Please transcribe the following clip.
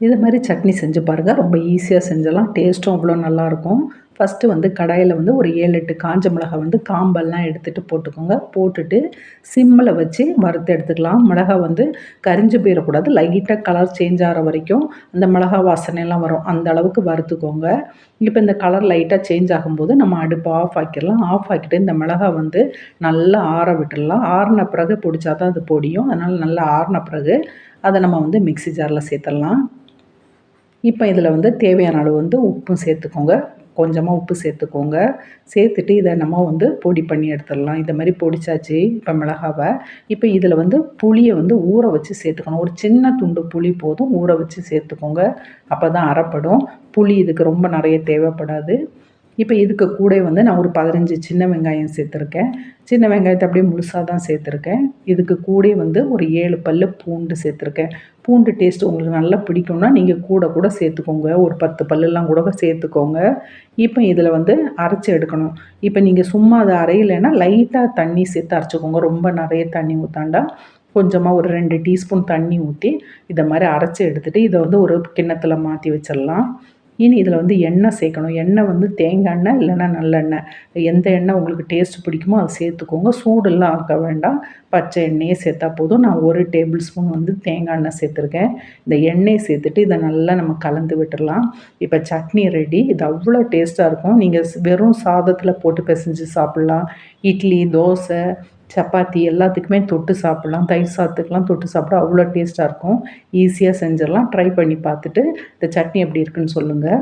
இது மாதிரி சட்னி செஞ்சு பாருங்கள் ரொம்ப ஈஸியாக செஞ்சலாம். டேஸ்ட்டும் அவ்வளோ நல்லாயிருக்கும் ஃபஸ்ட்டு வந்து கடாயில் வந்து ஒரு ஏழு எட்டு காஞ்ச மிளகாய் வந்து காம்பெல்லாம் எடுத்துகிட்டு போட்டுக்கோங்க. போட்டுட்டு சிம்மில் வச்சு வறுத்து எடுத்துக்கலாம். மிளகாய் வந்து கரிஞ்சு போயிடக்கூடாது லைட்டாக கலர் சேஞ்ச் ஆகிற வரைக்கும் அந்த மிளகா வாசனைலாம் வரும். அந்த அளவுக்கு வறுத்துக்கோங்க. இப்போ இந்த கலர் லைட்டாக சேஞ்ச் ஆகும்போது நம்ம அடுப்பு ஆஃப் ஆக்கிடலாம். ஆஃப் ஆக்கிட்டு இந்த மிளகாய் வந்து நல்லா ஆற விட்டுடலாம். ஆறின பிறகு பிடிச்சா தான் அது பொடியும். அதனால் நல்லா ஆறின பிறகு அதை நம்ம வந்து மிக்சி ஜாரில் சேர்த்துடலாம். இப்போ இதில் வந்து தேவையான அளவு வந்து உப்பும் சேர்த்துக்கோங்க. கொஞ்சமாக உப்பு சேர்த்துக்கோங்க. சேர்த்துட்டு இதை நம்ம வந்து பொடி பண்ணி எடுத்துடலாம். இந்த மாதிரி பொடிச்சாச்சு இப்போ மிளகாவை. இப்போ இதில் வந்து புளியை வந்து ஊற வச்சு சேர்த்துக்கணும். ஒரு சின்ன துண்டு புளி போதும் ஊற வச்சு சேர்த்துக்கோங்க. அப்போ தான் அறப்படும் புளி இதுக்கு ரொம்ப நிறைய தேவைப்படாது. இப்போ இதுக்கு கூட வந்து நான் ஒரு பதினஞ்சு சின்ன வெங்காயம் சேர்த்துருக்கேன். சின்ன வெங்காயத்தை அப்படியே முழுசாக தான் சேர்த்துருக்கேன். இதுக்கு கூட வந்து ஒரு ஏழு பல்லு பூண்டு சேர்த்துருக்கேன். பூண்டு டேஸ்ட் உங்களுக்கு நல்லா பிடிக்கும்னா நீங்கள் கூட கூட சேர்த்துக்கோங்க. ஒரு பத்து பல்லுலாம் கூட சேர்த்துக்கோங்க. இப்போ இதில் வந்து அரைச்சி எடுக்கணும். இப்போ நீங்கள் சும்மா அதை அரையலைன்னா லைட்டாக தண்ணி சேர்த்து அரைச்சிக்கோங்க. ரொம்ப நிறைய தண்ணி ஊற்றாண்டா கொஞ்சமாக ஒரு ரெண்டு டீஸ்பூன் தண்ணி ஊற்றி இதை மாதிரி அரைச்சி எடுத்துகிட்டு இதை வந்து ஒரு கிண்ணத்தில் மாற்றி வச்சிடலாம். இனி இதில் வந்து எண்ணெய் சேர்க்கணும். எண்ணெய் வந்து தேங்காய் எண்ணெய் இல்லைன்னா நல்லெண்ணெய் எந்த எண்ணெய் உங்களுக்கு டேஸ்ட் பிடிக்குமோ அதை சேர்த்துக்கோங்க. சூடெல்லாம் ஆக்க வேண்டாம். பச்சை எண்ணெயே சேர்த்தா போதும். நான் ஒரு டேபிள் ஸ்பூன் வந்து தேங்காய் எண்ணெய் சேர்த்துருக்கேன். இந்த எண்ணெயை சேர்த்துட்டு இதை நல்லா நம்ம கலந்து விட்டுடலாம். இப்போ சட்னி ரெடி இது அவ்வளோ டேஸ்ட்டாக இருக்கும். நீங்கள் வெறும் சாதத்தில் போட்டு பிசைஞ்சு சாப்பிட்லாம். இட்லி தோசை சப்பாத்தி எல்லாத்துக்குமே தொட்டு சாப்பிட்லாம். தயிர் சாத்துக்கெலாம் தொட்டு சாப்பிட அவ்வளோ டேஸ்ட்டாக இருக்கும். ஈஸியாக செஞ்சிடலாம். ட்ரை பண்ணி பார்த்துட்டு இந்த சட்னி எப்படி இருக்குன்னு சொல்லுங்கள்